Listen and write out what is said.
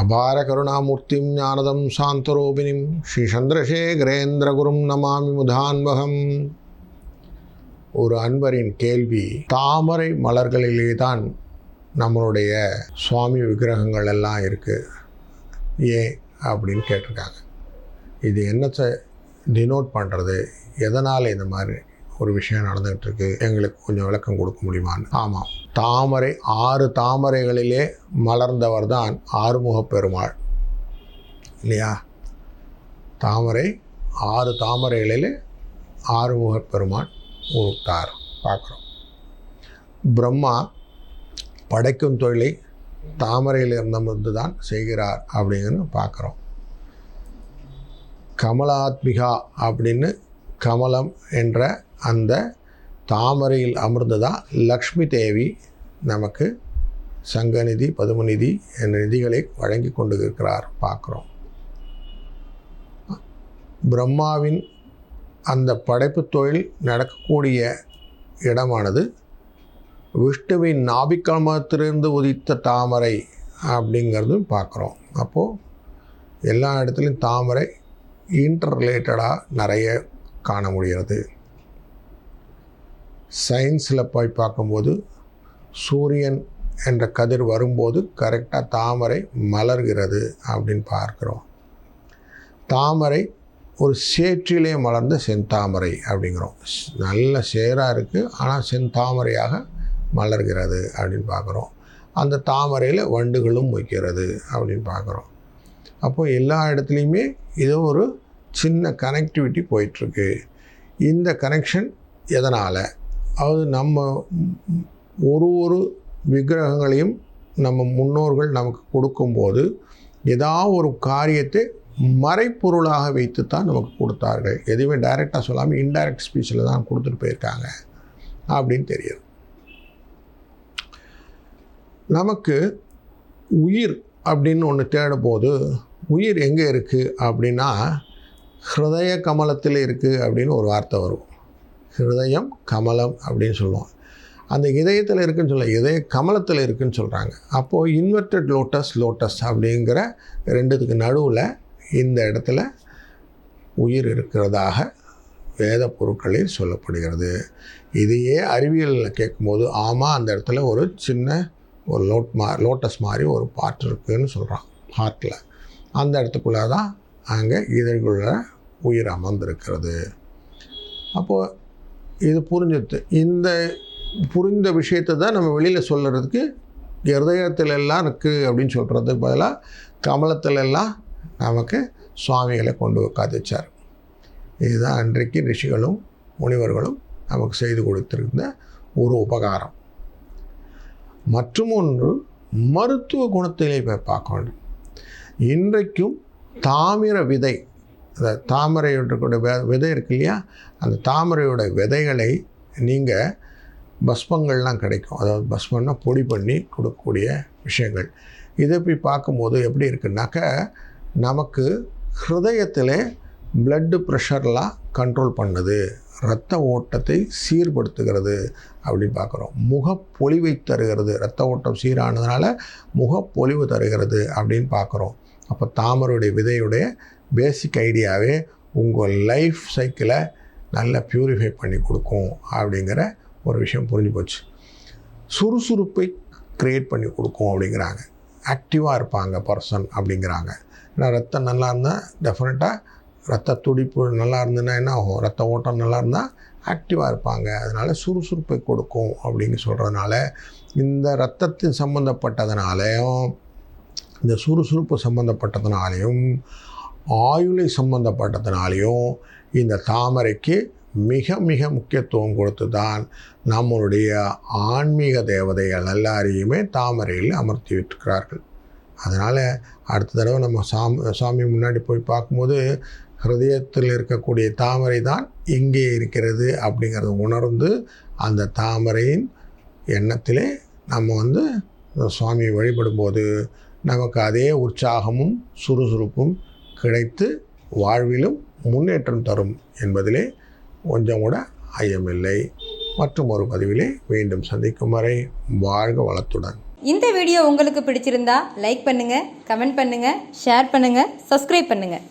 அபார கருணாமூர்த்திம் ஞானதம் சாந்தரூபிணிம் ஸ்ரீ சந்திரசேகரேந்திரகுரும் நமாமி முதான்வகம் ஒரு அன்பரின் கேள்வி தாமரை மலர்களிலே தான் நம்மளுடைய சுவாமி விக்கிரகங்கள் எல்லாம் இருக்குது ஏன் அப்படின்னு கேட்டிருக்காங்க. இது என்னத்தை டினோட் பண்ணுறது எதனால் இந்த மாதிரி ஒரு விஷயம் நடந்துகிட்டு இருக்கு எங்களுக்கு கொஞ்சம் விளக்கம் கொடுக்க முடியுமான்னு. ஆமாம். தாமரை ஆறு தாமரைகளிலே மலர்ந்தவர் தான் ஆறுமுகப் பெருமாள். இல்லையா? தாமரை ஆறு தாமரைகளிலே ஆறுமுகப் பெருமாள் உருட்டார். பார்க்குறோம். பிரம்மா படைக்கும் தொழிலை தாமரையில் இருந்தமர்ந்து தான் செய்கிறார் அப்படிங்கன்னு பார்க்குறோம். கமலாத்மிகா அப்படின்னு கமலம் என்ற அந்த தாமரையில் அமர்ந்ததாக லக்ஷ்மி தேவி நமக்கு சங்கநிதி பதுமநிதி என்ற நிதிகளை வழங்கி கொண்டு இருக்கிறார் பார்க்குறோம். பிரம்மாவின் அந்த படைப்பு தொழில் நடக்கக்கூடிய இடமானது விஷ்ணுவின் நாபிக்கமத்திலிருந்து உதித்த தாமரை அப்படிங்கிறதும் பார்க்குறோம். அப்போது எல்லா இடத்துலையும் தாமரை இன்டர் ரிலேட்டடாக நிறைய காண முடிகிறது. சயின்ஸில் போய் பார்க்கும்போது சூரியன் என்ற கதிர் வரும்போது கரெக்டாக தாமரை மலர்கிறது அப்படின்னு பார்க்குறோம். தாமரை ஒரு சேற்றிலே மலர்ந்த செந்தாமரை அப்படிங்கிறோம். நல்ல சேராக இருக்குது ஆனால் செந்தாமரையாக மலர்கிறது அப்படின்னு பார்க்குறோம். அந்த தாமரையில் வண்டுகளும் வைக்கிறது அப்படின்னு பார்க்குறோம். அப்போது எல்லா இடத்துலையுமே இதோ ஒரு சின்ன கனெக்டிவிட்டி போயிட்டுருக்கு. இந்த கனெக்ஷன் எதனால்? அதாவது நம்ம ஒரு ஒரு விக்கிரகங்களையும் நம்ம முன்னோர்கள் நமக்கு கொடுக்கும்போது ஏதாவது ஒரு காரியத்தை மறைப்பொருளாக வைத்து தான் நமக்கு கொடுத்தார்கள். எதுவுமே டைரெக்டாக சொல்லாமல் இன்டைரக்ட் ஸ்பீச்சில் தான் கொடுத்துட்டு போயிருக்காங்க அப்படின்னு தெரியுது. நமக்கு உயிர் அப்படின்னு ஒன்று தேடும்போது உயிர் எங்கே இருக்குது அப்படின்னா ஹிருதய கமலத்தில் இருக்குது அப்படின்னு ஒரு வார்த்தை வரும். ஹிருதயம் கமலம் அப்படின்னு சொல்லுவோம் அந்த இதயத்தில் இருக்குன்னு சொல்ல இதய கமலத்தில் இருக்குன்னு சொல்கிறாங்க அப்போது இன்வெர்டட் லோட்டஸ் லோட்டஸ் அப்படிங்கிற ரெண்டுத்துக்கு நடுவில் இந்த இடத்துல உயிர் இருக்கிறதாக வேத பொருட்களில் சொல்லப்படுகிறது. இதையே அறிவியலில் கேட்கும்போது ஆமாம் அந்த இடத்துல ஒரு சின்ன ஒரு லோட் மா லோட்டஸ் மாதிரி ஒரு பாட்டு இருக்குதுன்னு சொல்கிறான் ஹார்ட்டில் அந்த இடத்துக்குள்ளே தான் அங்கே இதழ்குள்ள உயிர் அமர்ந்திருக்கிறது. அப்போது இது புரிஞ்சது. இந்த புரிந்த விஷயத்தை தான் நம்ம வெளியில் சொல்கிறதுக்கு இருதயத்தில் எல்லாம் இருக்குது அப்படின்னு சொல்கிறதுக்கு பதிலாக கமலத்தில் எல்லாம் நமக்கு சுவாமிகளை கொண்டு உட்காந்து இதுதான் அன்றைக்கு ரிஷிகளும் முனிவர்களும் நமக்கு செய்து கொடுத்திருந்த ஒரு உபகாரம். மற்றும் ஒன்று மருத்துவ குணத்திலே போய் பார்க்க வேண்டும். இன்றைக்கும் தாமிர விதை அந்த தாமரையோட விதை இருக்கு இல்லையா அந்த தாமரையோட விதைகளை நீங்கள் பஸ்மங்கள்லாம் கிடைக்கும். அதாவது பஸ்மன்னா பொடி பண்ணி கொடுக்கக்கூடிய விஷயங்கள். இதை போய் பார்க்கும்போது எப்படி இருக்குன்னாக்க நமக்கு ஹிருதயத்தில் பிளட்டு ப்ரெஷர்லாம் கண்ட்ரோல் பண்ணுது. இரத்த ஓட்டத்தை சீர்படுத்துகிறது அப்படின்னு பார்க்குறோம். முகப்பொலிவை தருகிறது. இரத்த ஓட்டம் சீரானதுனால முகப்பொலிவு தருகிறது அப்படின்னு பார்க்குறோம். அப்போ தாமரையுடைய விதையுடைய பேசிக் ஐடியாவே உங்கள் லைஃப் சைக்கிளை நல்லா ப்யூரிஃபை பண்ணி கொடுக்கும் அப்படிங்கிற ஒரு விஷயம் புரிஞ்சு போச்சு. சுறுசுறுப்பை க்ரியேட் பண்ணி கொடுக்கும் அப்படிங்கிறாங்க. ஆக்டிவாக இருப்பாங்க பர்சன் அப்படிங்கிறாங்க. ஏன்னா ரத்தம் நல்லா இருந்தால் டெஃபினட்டாக ரத்த துடிப்பு நல்லா இருந்ததுன்னா என்ன ஆகும்? ரத்த ஓட்டம் நல்லா இருந்தால் ஆக்டிவாக இருப்பாங்க. அதனால் சுறுசுறுப்பை கொடுக்கும் அப்படின்னு சொல்கிறதுனால இந்த ரத்தத்தின் சம்மந்தப்பட்டதுனாலையும் இந்த சுறுசுறுப்பு சம்பந்தப்பட்டதுனாலையும் ஆயுளை சம்பந்தப்பட்டதுனாலையும் இந்த தாமரைக்கு மிக மிக முக்கியத்துவம் கொடுத்து தான் நம்மளுடைய ஆன்மீக தேவதைகள் எல்லாரையுமே தாமரையில் அமர்த்தி விட்டுக்கிறார்கள் அதனால் அடுத்த தடவை நம்ம சாமி சாமி முன்னாடி போய் பார்க்கும்போது ஹிருதயத்தில் இருக்கக்கூடிய தாமரை தான் இங்கே இருக்கிறது அப்படிங்கிறத உணர்ந்து அந்த தாமரையின் எண்ணத்திலே நம்ம வந்து சுவாமியை வழிபடும்போது நமக்கு அதே உற்சாகமும் சுறுசுறுப்பும் கிடைத்து வாழ்விலும் முன்னேற்றம் தரும் என்பதிலே கொஞ்சம் கூட ஐயமில்லை. மற்றும் ஒரு பதிவிலே மீண்டும் சந்திக்கும் வரை வாழ்க வளத்துடன். இந்த வீடியோ உங்களுக்கு பிடிச்சிருந்தா லைக் பண்ணுங்கள் கமெண்ட் பண்ணுங்கள் ஷேர் பண்ணுங்கள் சப்ஸ்கிரைப் பண்ணுங்கள்